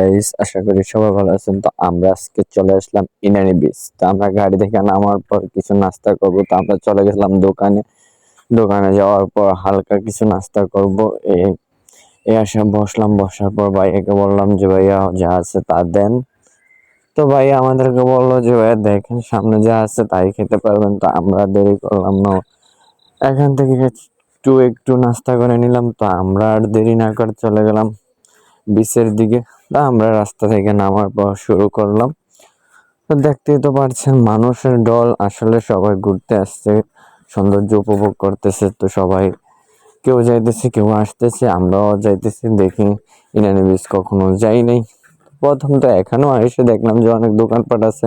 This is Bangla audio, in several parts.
গাইস আশা করি সবাই ভালো আছেন। তো আমরা আজকে চলে আসলাম ইনানি বিচ তো আমরা গাড়ি থেকে নামার পর কিছু নাস্তা করব। তো আমরা চলে গেছিলাম দোকানে। দোকানে যাওয়ার পর হালকা কিছু নাস্তা করব। এই আসে বসলাম। বসার পর ভাইয়াকে বললাম যে, ভাইয়া, যা আছে তা দেন। তো ভাইয়া আমাদেরকে বলল যে, ভাইয়া, দেখেন সামনে যা আছে তাই খেতে পারবেন। তো আমরা দেরি করলাম না। এখান থেকে একটু একটু নাস্তা করে নিলাম। তো আমরা আর দেরি না করে চলে গেলাম বিচের দিকে। আমরা রাস্তা থেকে নামার পর শুরু করলাম। তো দেখতেই তো পারছেন, মানুষের দল আসলে সবাই ঘুরতে আসছে, সৌন্দর্য উপভোগ করতেছে। তো সবাই কেউ যাইতেছে, কেউ আসতেছে, আমরাও যাইতেছি, দেখি ইনানি বিচ কখনো যাই নাই। প্রথম তো এখানেও এসে দেখলাম যে অনেক দোকানপাট আছে,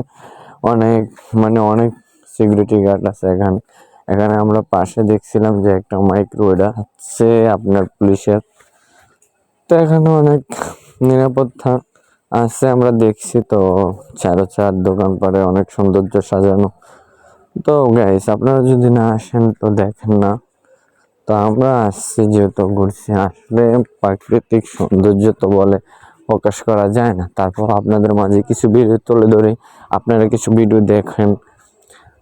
অনেক মানে অনেক সিকিউরিটি গার্ড আছে এখানে। এখানে আমরা পাশে দেখছিলাম যে একটা মাইক্রো এটা হচ্ছে আপনার পুলিশের। তো এখানে অনেক নিরাপত্তা আছে, আমরা দেখছি তো। চারো চার দোকানপাটে অনেক সৌন্দর্য সাজানো। তো গাইস আপনারা যদি না আসেন তো দেখেন না। তো আমরা আসছি যেহেতু ঘুরছি, আসলে প্রাকৃতিক সৌন্দর্য তো বলে প্রকাশ করা যায় না। তারপর আপনাদের মাঝে কিছু ভিডিও তুলে ধরে। আপনারা কিছু ভিডিও দেখেন।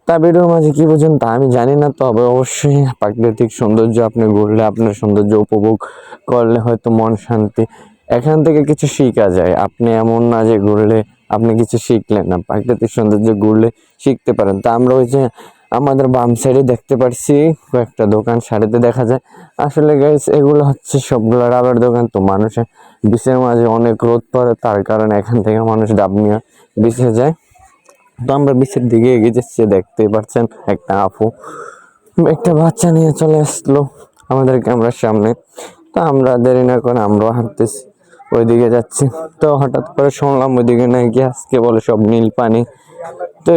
তা ভিডিওর মাঝে কী বুঝেন তা আমি জানি না, তবে অবশ্যই প্রাকৃতিক সৌন্দর্য আপনি ঘুরলে আপনার সৌন্দর্য উপভোগ করলে হয়তো মন শান্তি এখান থেকে কিছু শেখা যায়। আপনি এমন না যে ঘুরলে আপনি কিছু শিখলেন না। প্রাকৃতিক সৌন্দর্য ঘুরলে শিখতে পারেন। তা আমরা ওই যে আমাদের বাম সাইডে দেখতে পারছি, কয়েকটা দোকান সারিতে দেখা যায়। আসলে গাইস এগুলো হচ্ছে সবগুলো রাবার দোকান তো মানুষের বিচের মাঝে অনেক রোদ পড়ে, তার কারণে এখান থেকে মানুষ ডাব নিয়ে বিচে যায়। তো আমরা বিচের দিকে এগিয়ে যাচ্ছি, দেখতেই পাচ্ছেন একটা আপু। একটা বাচ্চা নিয়ে চলে আসলো আমাদের ক্যামেরার সামনে। তো আমরা দেরি না করে আমরাও হাঁটতেছি। ওইদিকে যাচ্ছি। তো হঠাৎ করে শুনলাম ওইদিকে নাকি আজকে বলে সব নীল পানি। তো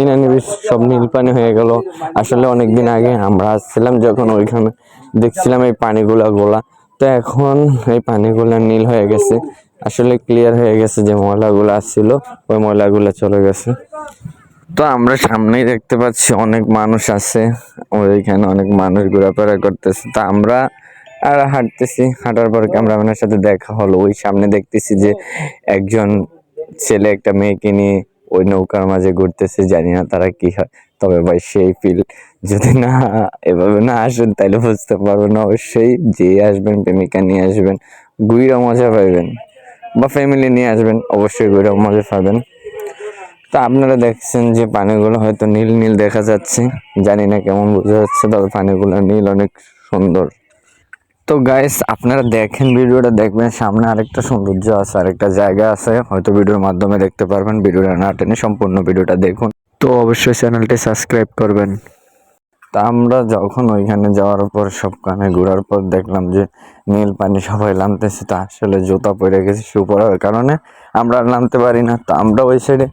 ইনানি সব নীল পানি হয়ে গেল। আসলে অনেক দিন আগে আমরা আসছিলাম যখন ওইখানে দেখছিলাম এই পানিগুলা গোলা। তো এখন এই পানিগুলা নীল হয়ে গেছে। আসলে ক্লিয়ার হয়ে গেছে যে ময়লাগুলো আসছিল, ওই ময়লাগুলো চলে গেছে। তো আমরা সামনেই দেখতে পাচ্ছি অনেক মানুষ আছে। ওইখানে অনেক মানুষ ঘোরাফেরা করতেছে। তা আমরা আর হাঁটতেছি, হাঁটার পর ক্যামেরাম্যানের সাথে দেখা হলো। ওই সামনে দেখতেছি যে একজন ছেলে একটা মেয়েকে নিয়ে ওই নৌকার মাঝে ঘুরতেছে, জানি না তারা কি হয়। তবে ভাই সেই ফিল যদি না এভাবে না আসেন তাহলে বুঝতে পারবেন না। অবশ্যই যে আসবেন, প্রেমিকা নিয়ে আসবেন, গুইরা মজা পাইবেন বা ফ্যামিলি নিয়ে আসবেন, অবশ্যই গুইরা মজা পাবেন। তা আপনারা দেখছেন যে পানিগুলো হয়তো নীল নীল দেখা যাচ্ছে। জানি না কেমন বোঝা যাচ্ছে, তবে পানিগুলো নীল অনেক সুন্দর। তো গাইস আপনারা দেখেন ভিডিওটা, দেখবেন সামনে আরেকটা সৌন্দর্য আছে, আরেকটা জায়গা আছে। হয়তো ভিডিওর মাধ্যমে দেখতে পারবেন, ভিডিওটা না টেনে সম্পূর্ণ ভিডিওটা দেখুন। তো অবশ্যই চ্যানেলটি সাবস্ক্রাইব করবেন। তা আমরা যখন ওইখানে যাওয়ার পর সব কানে ঘোরার পর দেখলাম যে নীল পানি সবাই নামতেছে, তা আসলে জুতা পরে গেছে শু কারণে আমরা নামতে পারি না। তো আমরা ওই সাইডে